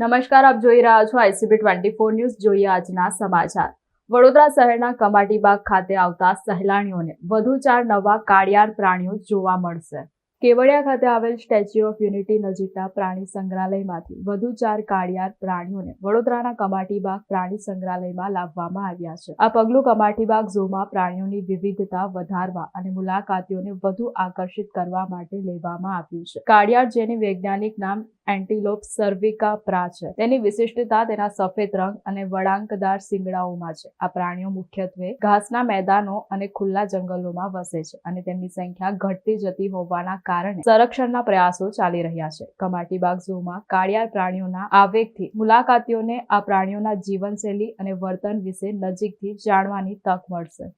નમસ્કાર, આપ જોઈ રહ્યા છો આઈસીબી ટ્વેન્ટી ફોર ન્યૂઝ. જોઈએ આજના સમાચાર. વડોદરા શહેરના કમાટીબાગ ખાતે આવતા સહેલાણીઓને વધુ ચાર નવા કાળિયાર પ્રાણીઓ જોવા મળશે. કેવડિયા ખાતે આવેલ સ્ટેચ્યુ ઓફ યુનિટી નજીકના પ્રાણી સંગ્રહાલયમાંથી વધુ ચાર કાળિયાર પ્રાણીઓને વડોદરાના કમાટીબાગ પ્રાણી સંગ્રહાલયમાં લાવવામાં આવ્યા છે. આ પગલું કમાટીબાગ ઝૂમાં પ્રાણીઓની વિવિધતા વધારવા અને મુલાકાતીઓને વધુ આકર્ષિત કરવા માટે લેવામાં આવ્યું છે. કાળિયાર, જેની વૈજ્ઞાનિક નામ એન્ટીલોપ સર્વિકા પ્રા છે તેની વિશિષ્ટતા તેના સફેદ રંગ અને વળાંકદાર શિંગડાઓમાં છે. આ પ્રાણીઓ મુખ્યત્વે ઘાસના મેદાનો અને ખુલ્લા જંગલોમાં વસે છે અને તેમની સંખ્યા ઘટતી જતી હોવાના કારણે સંરક્ષણના પ્રયાસો ચાલી રહ્યા છે. કમાટીબાગ ઝૂમાં કાળિયાર પ્રાણીઓના આવેગથી મુલાકાતીઓને આ પ્રાણીઓના જીવનશૈલી અને વર્તન વિશે નજીકથી જાણવાની તક મળશે.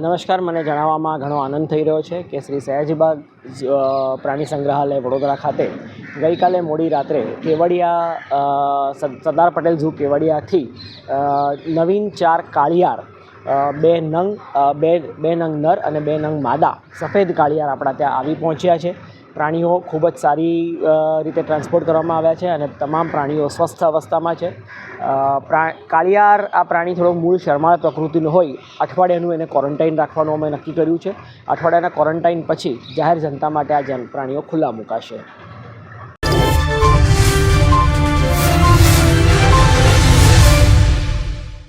નમસ્કાર. મને જણાવવામાં ઘણો આનંદ થઈ રહ્યો છે કે શ્રી સયાજીબાગ પ્રાણી સંગ્રહાલય વડોદરા ખાતે ગઈકાલે મોડી રાત્રે કેવડિયા સરદાર પટેલ ઝૂ કેવડિયાથી નવીન ચાર કાળિયાર બે નંગ બે બે નંગ નર અને બે નંગ માદા, સફેદ કાળિયાર આપણા ત્યાં આવી પહોંચ્યા છે. પ્રાણીઓ ખૂબ જ સારી રીતે ટ્રાન્સપોર્ટ કરવામાં આવ્યા છે અને તમામ પ્રાણીઓ સ્વસ્થ અવસ્થામાં છે. કાળિયાર આ પ્રાણી થોડો મૂળ શરમાળ પ્રકૃતિનો હોય. અઠવાડિયાનું એને ક્વોરન્ટાઇન રાખવાનું અમે નક્કી કર્યું છે. અઠવાડિયાના ક્વોરન્ટાઇન પછી જાહેર જનતા માટે આ જન પ્રાણીઓ ખુલ્લા મુકાશે.